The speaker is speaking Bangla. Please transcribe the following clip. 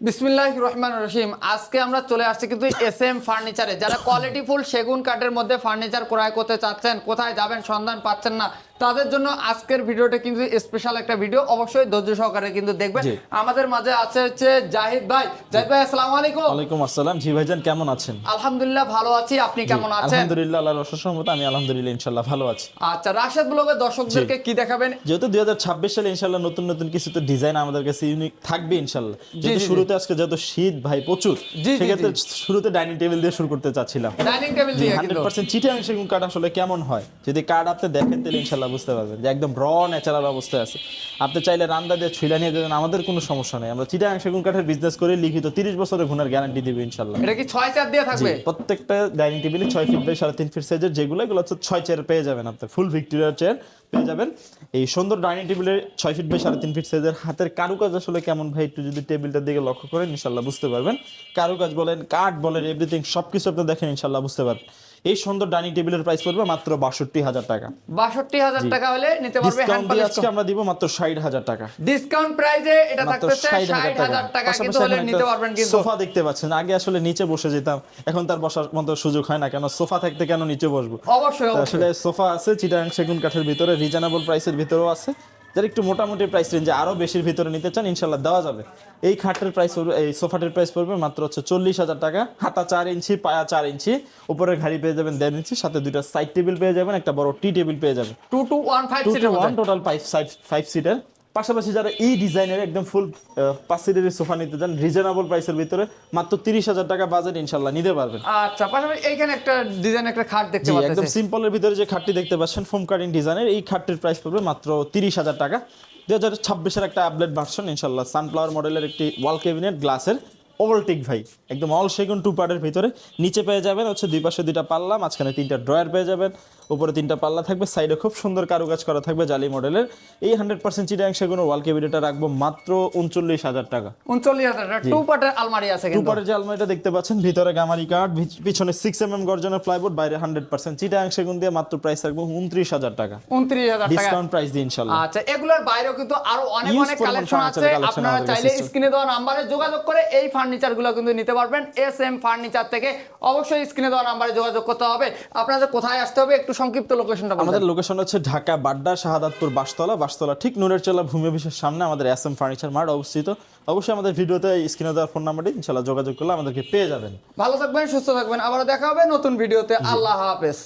বিসমিল্লাহ রহমান রহিম। আজকে আমরা চলে আসছি কিন্তু এস এম ফার্নিচারে যারা কোয়ালিটি ফুল সেগুন কাঠের মধ্যে ফার্নিচার ক্রয় করতে চাচ্ছেন, কোথায় যাবেন, সন্ধান পাচ্ছেন না তাদের জন্য আজকের ভিডিওটা কিন্তু স্পেশাল একটা ভিডিও অবশ্যই ধৈর্য সহকারে কিন্তু দেখবেন। আমাদের মাঝে আছে হচ্ছে জাহিদ ভাই। জাহিদ ভাই আসসালামু আলাইকুম। ওয়ালাইকুম আসসালাম। জি ভাইজান কেমন আছেন? আলহামদুলিল্লাহ ভালো আছি। আপনি কেমন আছেন? আলহামদুলিল্লাহ আল্লাহর অশেষ রহমতে আমি আলহামদুলিল্লাহ ইনশাআল্লাহ ভালো আছি। আচ্ছা রাশেদ ব্লগের দর্শকদেরকে কি দেখাবেন? যেহেতু দুই হাজার ছাব্বিশ সালে ইনশাল্লাহ নতুন নতুন কিছু তো ডিজাইন আমাদের কাছে ইউনিক থাকবে ইনশাল্লাহ যেহেতু শুরুতে আজকে যত শীত ভাই প্রচুর সেক্ষেত্রে শুরুতে ডাইনিং টেবিল দিয়ে শুরু করতে চাচ্ছিলাম। ডাইনিং টেবিল দিয়ে হান্ড্রেড কিন্তু। পার্সেন্ট চিটাং সেগুন কাঠ আসলে কেমন হয়? যদি কাঠ আপনি দেখেন তাহলে ইনশাল্লাহ বুঝতে পারবেন যে একদম র ন্যাচারাল অবস্থায় আছে। আপনি চাইলে রান্দা দিয়ে ছুইলা নিয়ে যাবেন আমাদের কোনো সমস্যা নেই। আমরা চিটাং সেগুন কাঠের বিজনেস করে লিখিত তিরিশ বছরের ঘুনার গ্যারান্টি দিবে ইনশাল্লাহ এটা কি ছয় চার দিয়ে থাকবে? প্রত্যেকটা ডাইনিং টেবিলে ছয় ফিট বাই সাড়ে তিন ফিট সাইজের যেগুলো এগুলো হচ্ছে ছয় চেয়ার পেয়ে যাবেন আপনার ফুল ভিক্টোরিয়ার চেয়ার পেয়ে যাবেন। এই সুন্দর ডাইনিং টেবিলের ছয় ফিট বাই সাড়ে তিন ফিট সাইজের হাতের কারুকাজ আসলে কেমন ভাই? একটু যদি টেবিলটার দিকে লক্ষ্য করেন ইনশাল্লাহ বুঝতে পারবেন। কারুকাজ বলেন কাঠ বলেন এভরিথিং সব কিছু আপনি দেখেন ইনশাল্লাহ বুঝতে পারবেন। এই সুন্দর ডাইনিং টেবিলের প্রাইস পড়বে মাত্র বাষট্টি হাজার টাকা। বাষট্টি হাজার টাকা হলে নিতে পারবে ডিসকাউন্ট দিয়ে আজকে আমরা দিব মাত্র ষাট হাজার টাকা। ডিসকাউন্ট প্রাইজে এটা থাকতেছে ষাট হাজার টাকা। কিন্তু হলে নিতে পারবেন কিন্তু। সোফা দেখতে পাচ্ছেন। আগে আসলে নিচে বসে যেতাম এখন তার বসার মতো সুযোগ হয় না কেন সোফা থাকতে কেন নিচে বসবো? অবশ্যই আসলে সোফা আছে চিটাং সেগুন কাঠের ভিতরে রিজনেবল প্রাইসের ভিতরেও আছে। যারা একটু মোটামুটি প্রাইস রেঞ্জে আরও বেশির ভিতরে নিতে চান ইনশাল্লাহ দেওয়া যাবে। এই খাটের প্রাইস পড়বে এই সোফাটির প্রাইস পড়বে মাত্র হচ্ছে চল্লিশ হাজার টাকা। হাতা চার ইঞ্চি পায়া চার ইঞ্চি। উপরে ঘাড়ি পেয়ে যাবেন দেড় ইঞ্চি সাথে দুইটা সাইড টেবিল পেয়ে যাবেন একটা বড় টি টেবিল পেয়ে যাবেন। Two two one five two two one total five five seater পাশাপাশি যারা এই ডিজাইনের একদম ফুল পাসিডের সোফা নিতে চান রিজনেবল প্রাইসের ভিতরে মাত্র তিরিশ হাজার টাকা বাজেট ইনশাল্লাহ নিতে পারবেন। আচ্ছা পাশাপাশি এইখানে একটা ডিজাইন একটা খাট দেখতে পাচ্ছি। একদম সিম্পলের ভিতরে যে খাটটি দেখতে পাচ্ছেন ফোম কাটিং ডিজাইনের এই খাটটির প্রাইস পড়বে মাত্র তিরিশ হাজার টাকা। দু হাজার ছাব্বিশের একটা আপডেট ভার্সন ইনশাল্লাহ সানফ্লাওয়ার মডেলের একটি ওয়াল ক্যাবিনেট গ্লাসের ওভালটিক ভাই। একদম অল সেগুন টু পার্টের ভিতরে। নিচে পেয়ে যাবেন হচ্ছে দুই পাশে দুইটা পাল্লা মাঝখানে তিনটা ড্রয়ার পেয়ে যাবেন। উপরে তিনটা পাল্লা থাকবে সাইডে খুব সুন্দর কারুকাজ করা থাকবে জালি মডেলের এই হান্ড্রেড পার্সেন্ট চিটাং সেগুন ওয়াল ক্যাবিনেটটা রাখব মাত্র উনচল্লিশ হাজার টাকা। উনচল্লিশ হাজার টাকা। টু পার্টের আলমারি আছে টু পার্টের যে আলমারিটা দেখতে পাচ্ছেন ভিতরে গামারি কাঠ পিছনে সিক্স এম এম গর্জনের প্লাইবোর্ড বাইরে হান্ড্রেড পার্সেন্ট চিটাং সেগুন দিয়ে মাত্র প্রাইস রাখব উনত্রিশ হাজার টাকা। উনত্রিশ হাজার ডিসকাউন্ট প্রাইস দিয়ে ইনশাল্লাহ। আচ্ছা এগুলোর বাইরেও কিন্তু আরও অনেক অনেক কালেকশন আছে আপনারা চাইলে স্ক্রিনে দেওয়া নাম্বারে যোগাযোগ করে এই ফার্নিচার গুলো কিন্তু নিতে পারবেন এস এম ফার্নিচার থেকে। অবশ্যই স্ক্রিনে দেওয়া নাম্বারে যোগাযোগ করতে হবে। আপনাদের কোথায় আসতে হবে? একটু সংক্ষিপ্ত লোকেশনটা আমাদের লোকেশন হচ্ছে ঢাকা বাড্ডা শাহাদাতপুর বাসতলা বাসতলা ঠিক নুরের চলা ভূমি অফিসের সামনে আমাদের এস এম ফার্নিচার মার্ট অবস্থিত। অবশ্যই আমাদের ভিডিওতে স্ক্রিনে দেওয়ার ফোন নাম্বারটি ইনশাল্লাহ যোগাযোগ করলে আমাদেরকে পেয়ে যাবেন। ভালো থাকবেন সুস্থ থাকবেন। আবার দেখা হবে নতুন ভিডিওতে। আল্লাহ হাফেজ।